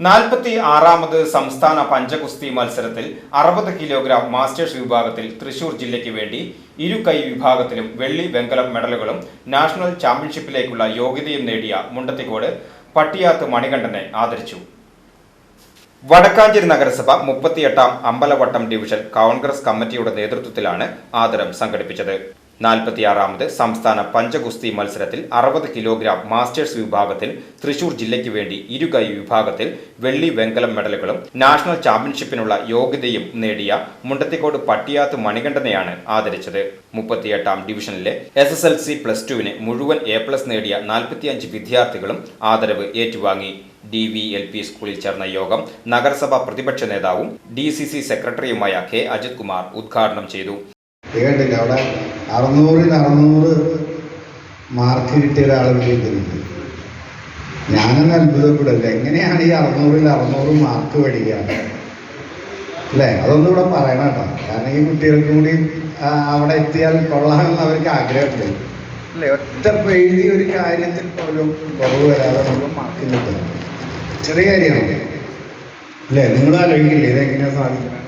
നാൽപ്പത്തി ആറാമത് സംസ്ഥാന പഞ്ചകുസ്തി മത്സരത്തിൽ അറുപത് കിലോഗ്രാം മാസ്റ്റേഴ്സ് വിഭാഗത്തിൽ തൃശൂർ ജില്ലയ്ക്ക് വേണ്ടി ഇരു കൈ വിഭാഗത്തിലും വെള്ളി വെങ്കലം മെഡലുകളും നാഷണൽ ചാമ്പ്യൻഷിപ്പിലേക്കുള്ള യോഗ്യതയും നേടിയ മുണ്ടത്തിക്കോട് പട്ടിയാത്ത് മണികണ്ഠനെ ആദരിച്ചു. വടക്കാഞ്ചേരി നഗരസഭ മുപ്പത്തിയെട്ടാം അമ്പലവട്ടം ഡിവിഷൻ കോൺഗ്രസ് കമ്മിറ്റിയുടെ നേതൃത്വത്തിലാണ് ആദരം സംഘടിപ്പിച്ചത്. നാൽപ്പത്തിയാറാമത് സംസ്ഥാന പഞ്ചഗുസ്തി മത്സരത്തിൽ അറുപത് കിലോഗ്രാം മാസ്റ്റേഴ്സ് വിഭാഗത്തിൽ തൃശൂർ ജില്ലയ്ക്ക് വേണ്ടി ഇരുകൈ വിഭാഗത്തിൽ വെള്ളി വെങ്കലം മെഡലുകളും നാഷണൽ ചാമ്പ്യൻഷിപ്പിനുള്ള യോഗ്യതയും നേടിയ മുണ്ടത്തിക്കോട് പട്ടിയാത്ത് മണികണ്ഠനെയാണ് ആദരിച്ചത്. മുപ്പത്തിയെട്ടാം ഡിവിഷനിലെ S S L C plus ടുവിന് മുഴുവൻ എ പ്ലസ് നേടിയ നാൽപ്പത്തിയഞ്ച് വിദ്യാർത്ഥികളും ആദരവ് ഏറ്റുവാങ്ങി. ഡി വി എൽ പി സ്കൂളിൽ ചേർന്ന യോഗം നഗരസഭാ പ്രതിപക്ഷ നേതാവും ഡി സി സി സെക്രട്ടറിയുമായ കെ അജിത് കുമാർ ഉദ്ഘാടനം ചെയ്തു. ഇത് കണ്ടില്ല അവിടെ അറുന്നൂറിൽ അറുന്നൂറ് മാർക്ക് കിട്ടിയ ഒരാൾ വിജയിക്കുന്നുണ്ട് ഞാനൊന്ന് അത്ഭുതപ്പെടില്ല എങ്ങനെയാണ് ഈ അറുന്നൂറിൽ അറുന്നൂറ് മാർക്ക് പഠിക്കുക? അല്ലേ? അതൊന്നും ഇവിടെ പറയണം കേട്ടോ. കാരണം ഈ കുട്ടികൾക്ക് കൂടി അവിടെ എത്തിയാൽ കൊള്ളാമെന്ന് അവർക്ക് ആഗ്രഹമുണ്ട്. അല്ലേ? ഒറ്റ എഴുതിയ ഒരു കാര്യത്തിൽ പോലും കുറവ് വരാതെ നമ്മൾ മാർക്ക് കിട്ടും ചെറിയ കാര്യമാണ്. അല്ലേ? നിങ്ങൾ ആലോചിക്കില്ലേ ഇതെങ്ങനെയാണ് സാധിക്കുന്നത്?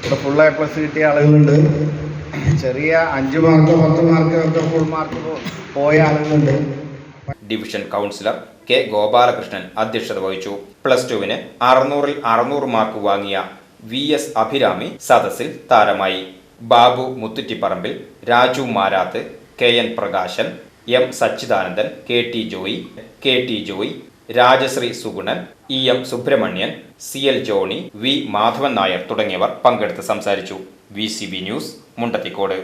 ഇവിടെ ഫുൾ എ പ്ലസ് കിട്ടിയ ആളുകളുണ്ട്. ചെറിയ അഞ്ച് മാർക്ക് പത്ത് മാർക്ക് ഒക്കെ ഫുൾ മാർക്ക് പോയ ആളുകളുണ്ട്. ഡിവിഷൻ കൗൺസിലർ കെ ഗോപാലകൃഷ്ണൻ അധ്യക്ഷത വഹിച്ചു. പ്ലസ് ടുവിന് അറുന്നൂറിൽ അറുന്നൂറ് മാർക്ക് വാങ്ങിയ വി എസ് അഭിരാമി സദസ്സിൽ താരമായി. Babu Muthuttiparambil Raju Marath K N Prakashan M Sachidanandan K T Joy K T Joy Rajasree Sugunan E M Subrahmanyan C L Johny V Madhavan Nair തുടങ്ങിയവർ പങ്കെടുത്ത് സംസാരിച്ചു. V news Mundathikode.